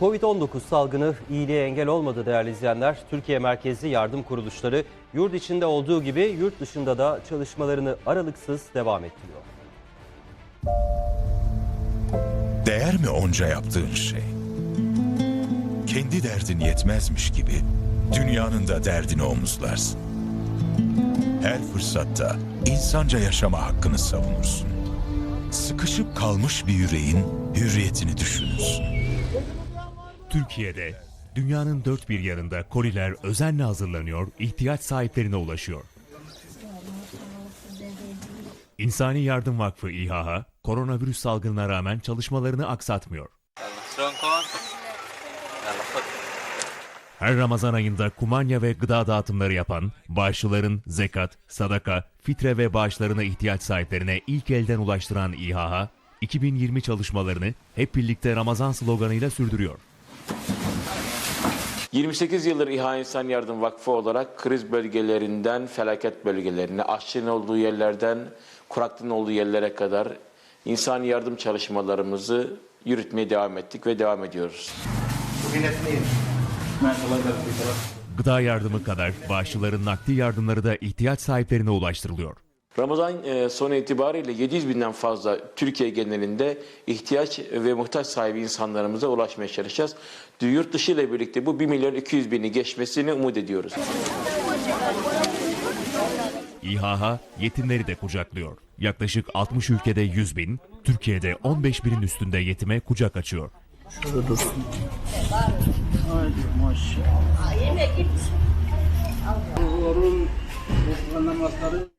Covid-19 salgını iyiliğe engel olmadı değerli izleyenler. Türkiye merkezli yardım kuruluşları yurt içinde olduğu gibi yurt dışında da çalışmalarını aralıksız devam ettiriyor. Değer mi onca yaptığın şey? Kendi derdin yetmezmiş gibi dünyanın da derdini omuzlarsın. Her fırsatta insanca yaşama hakkını savunursun. Sıkışıp kalmış bir yüreğin hürriyetini düşünürsün. Türkiye'de, dünyanın dört bir yanında koliler özenle hazırlanıyor, ihtiyaç sahiplerine ulaşıyor. İnsani Yardım Vakfı İHA, koronavirüs salgınına rağmen çalışmalarını aksatmıyor. Her Ramazan ayında kumanya ve gıda dağıtımları yapan, bağışçıların zekat, sadaka, fitre ve bağışlarına ihtiyaç sahiplerine ilk elden ulaştıran İHA, 2020 çalışmalarını hep birlikte Ramazan sloganıyla sürdürüyor. 28 yıldır İHA İnsan Yardım Vakfı olarak kriz bölgelerinden felaket bölgelerine, aşçının olduğu yerlerden kuraklığın olduğu yerlere kadar insani yardım çalışmalarımızı yürütmeye devam ettik ve devam ediyoruz. Gıda yardımı kadar bağışçıların nakdi yardımları da ihtiyaç sahiplerine ulaştırılıyor. Ramazan e, sonu itibariyle 700 binden fazla Türkiye genelinde ihtiyaç ve muhtaç sahibi insanlarımıza ulaşmaya çalışacağız. Yurt dışı ile birlikte bu 1 milyon 200 bini geçmesini umut ediyoruz. İHA yetimleri de kucaklıyor. Yaklaşık 60 ülkede 100 bin, Türkiye'de 15 binin üstünde yetime kucak açıyor. Orun namazları